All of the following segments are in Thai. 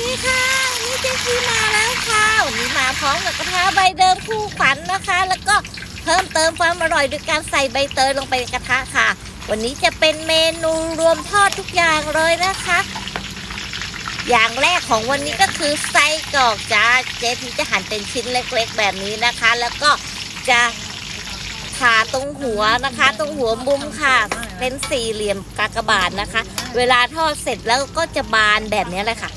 ดีค่ะนนี้เจ๊กี้มาแล้วค่ะวันนี้มาพร้อมกับกระทะใบเดิมคู่ขวัญนะคะ แล้วก็เพิ่มเติมความอร่อยด้วยการใส่ใบเตยลงไปในกระทะค่ะ วันนี้จะเป็นเมนูรวมทอดทุกอย่างเลยนะคะ อย่างแรกของวันนี้ก็คือไส้กรอกจ้าเจ๊พีจะหั่นเป็นชิ้นเล็กๆ แบบนี้นะคะ แล้วก็จะผ่าตรงหัวนะคะ ตรงหัวมุมค่ะ เป็นสี่เหลี่ยมกากบาทนะคะ เวลาทอดเสร็จแล้วก็จะบานแบบนี้เลยค่ะ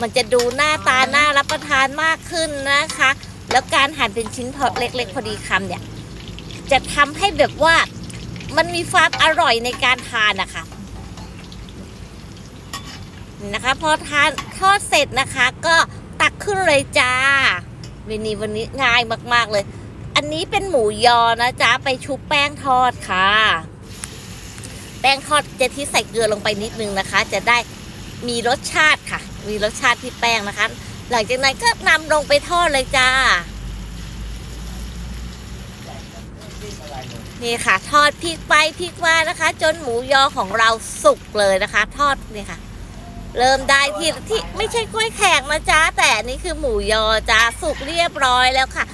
มันจะดูหน้าตาน่ารับประทานมากขึ้นนะคะ แล้วการหั่นเป็นชิ้นพอเล็ก ๆ พอดีคำเนี่ย จะทำให้แบบว่ามันมีความอร่อยในการทานนะคะนะคะพอทานทอดเสร็จนะคะก็ตักขึ้นเลยจ้าเมนูวันนี้ง่ายมาก ๆ เลย อันนี้เป็นหมูยอนะจ๊ะไปชุบแป้งทอดค่ะ แป้งทอดจะที่ใส่เกลือลงไปนิดนึงนะคะ จะได้มีรสชาติค่ะ มีรสชาติที่แป้งนะคะ หลังจากนั้นก็นำลงไปทอดเลยจ้า นี่ค่ะ ทอดพริกไปพริกมานะคะ จนหมูยอของเราสุกเลยนะคะ ทอดนี่ค่ะ เริ่มได้ที่ที่ไม่ใช่กล้วยแขกนะจ๊ะแต่อันนี่คือหมูยอจ้าสุกเรียบร้อยแล้วค่ะ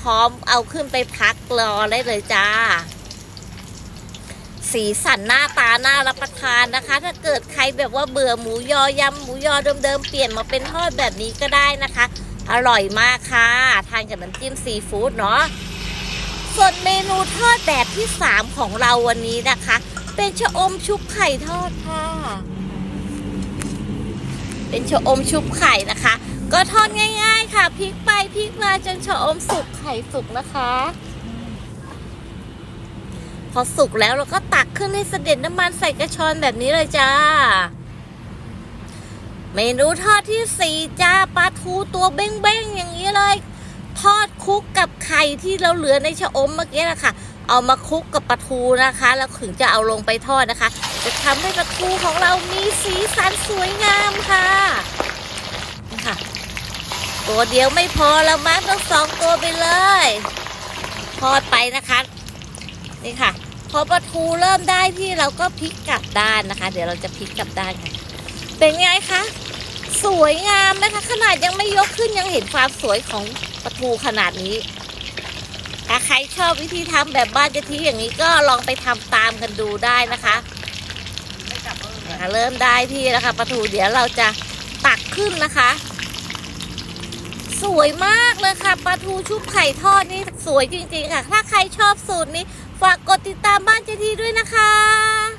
พร้อมเอาขึ้นไปพักรอได้เลยจ้า สีสันหน้าตาน่ารับประทานนะคะ ถ้าเกิดใครแบบว่าเบื่อหมูยอยำหมูยอเดิมๆเปลี่ยนมาเป็นทอดแบบนี้ก็ได้นะคะ อร่อยมากค่ะ ทานกับน้ำจิ้มซีฟู้ดเนาะส่วนเมนูทอดแบบที่ 3 ของเราวันนี้นะคะ เป็นชะอมชุบไข่ทอดค่ะเป็นชะอมชุบไข่นะคะ ก็ทอดง่าย ๆ ค่ะพลิกไปพลิกมาจนชะอมสุกไข่สุกนะคะ พอสุกแล้วเราก็ตักขึ้นให้เสด็จน้ำมันใส่กระชอนแบบนี้เลยจ้า เมนูทอดที่สี่จ้าปลาทูตัวเบ้งๆอย่างนี้เลย ทอดคลุกกับไข่ที่เราเหลือในชะอมเมื่อกี้นะคะเอามาคลุกกับปลาทูนะคะ แล้วถึงจะเอาลงไปทอดนะคะ จะทำให้ปลาทูของเรามีสีสันสวยงามค่ะนี่ค่ะ ตัวเดียวไม่พอแล้วมั้งต้องสองตัวไปเลย ทอดไปนะคะ นี่ค่ะ พอปลาทูเริ่มได้ที่เราก็พลิกกลับด้านนะคะ เดี๋ยวเราจะพลิกกลับด้านค่ะ เป็นไงคะสวยงามนะคะ ขนาดยังไม่ยกขึ้นยังเห็นความสวยของปลาทูขนาดนี้ถ้าใครชอบวิธีทำแบบบ้านจะทีอย่างนี้ก็ลองไปทำตามกันดูได้นะคะนะคะเริ่มได้ที่แล้วค่ะปลาทูเดี๋ยวเราจะตักขึ้นนะคะ สวยมากเลยค่ะปลาทูชุบไข่ทอดนี่สวยจริงๆค่ะ ถ้าใครชอบสูตรนี้ ฝากกดติดตามบ้านเจทีด้วยนะคะ